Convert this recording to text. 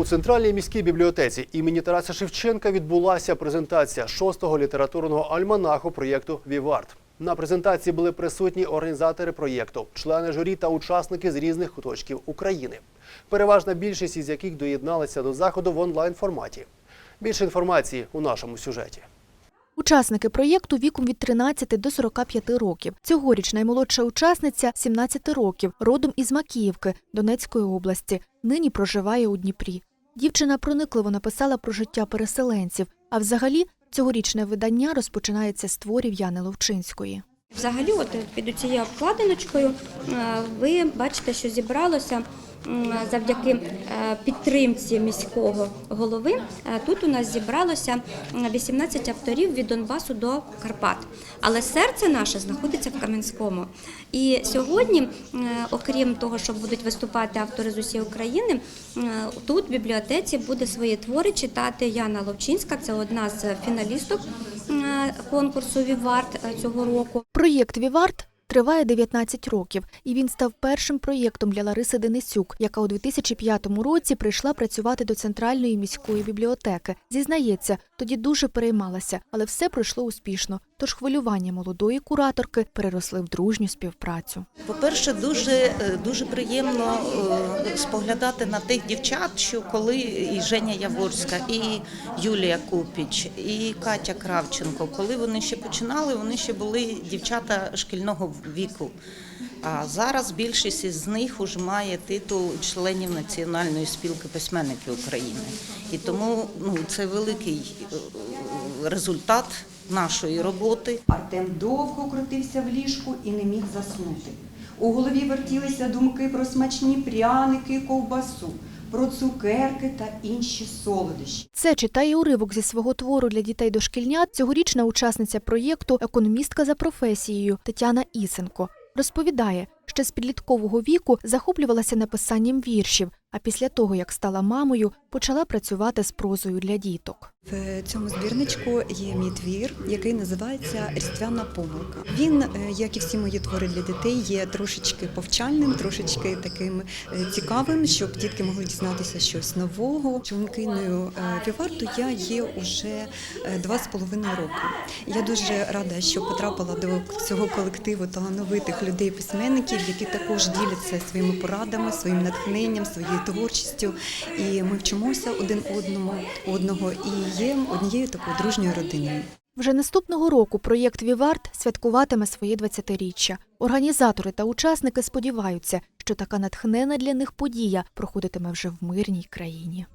У центральній міській бібліотеці імені Тараса Шевченка відбулася презентація шостого літературного альманаху проєкту Вівард. На презентації були присутні організатори проєкту, члени журі та учасники з різних куточків України. Переважна більшість із яких доєдналися до заходу в онлайн форматі. Більше інформації у нашому сюжеті. Учасники проєкту віком від 13 до 45 років. Цьогоріч наймолодша учасниця 17 років, родом із Макіївки Донецької області. Нині проживає у Дніпрі. Дівчина проникливо написала про життя переселенців. А взагалі, цьогорічне видання розпочинається з творів Яни Ловчинської. Взагалі, от під цією обкладиночкою е, ви бачите, що зібралося завдяки е, підтримці міського голови. Е, Тут у нас зібралося м, 18 авторів від Донбасу до Карпат. Але серце наше знаходиться в Кам'янському. І сьогодні, окрім того, що будуть виступати автори з усієї України, тут в бібліотеці буде свої твори читати Яна Ловчинська. Це одна з фіналісток конкурсу Вівард е, цього року. Проєкт Вівард триває 19 років, і він став першим проєктом для Лариси Денисюк, яка у 2005 році прийшла працювати до центральної міської бібліотеки. Зізнається, тоді дуже переймалася, але все пройшло успішно. Тож хвилювання молодої кураторки переросли в дружню співпрацю. По-перше, дуже, е, дуже приємно е, споглядати на тих дівчат, що коли і Женя Яворська, і Юлія Купіч, і Катя Кравченко, коли вони ще починали, вони ще були дівчата шкільного віку. А зараз більшість із них уже має титул членів Національної спілки письменників України. І тому ну, це великий е, результат нашої роботи. Артем довго крутився в ліжку і не міг заснути. У голові вертілися думки про смачні пряники, ковбасу, про цукерки та інші солодощі. Це читає уривок зі свого твору для дітей дошкільнят цьогорічна учасниця проєкту Економістка за професією Тетяна Ісенко. Розповідає, що з підліткового віку захоплювалася написанням віршів, а після того, як стала мамою, почала працювати з прозою для діток. В цьому збірничку є мій твір, який називається Різдвяна помилка. Він, е, як і всі мої твори для дітей, є трошечки повчальним, трошечки таким е, цікавим, щоб дітки могли дізнатися щось нового. Членкиною е, Віварту я є уже е, два з половиною роки. Я дуже рада, що потрапила до цього колективу талановитих людей-письменників, які також діляться своїми порадами, своїм натхненням, своєю творчістю. І ми вчимося один одному одного і є однією такою дружньою родиною. Вже наступного року проєкт Вівард святкуватиме своє 20-річчя. Організатори та учасники сподіваються, що така натхнена для них подія проходитиме вже в мирній країні.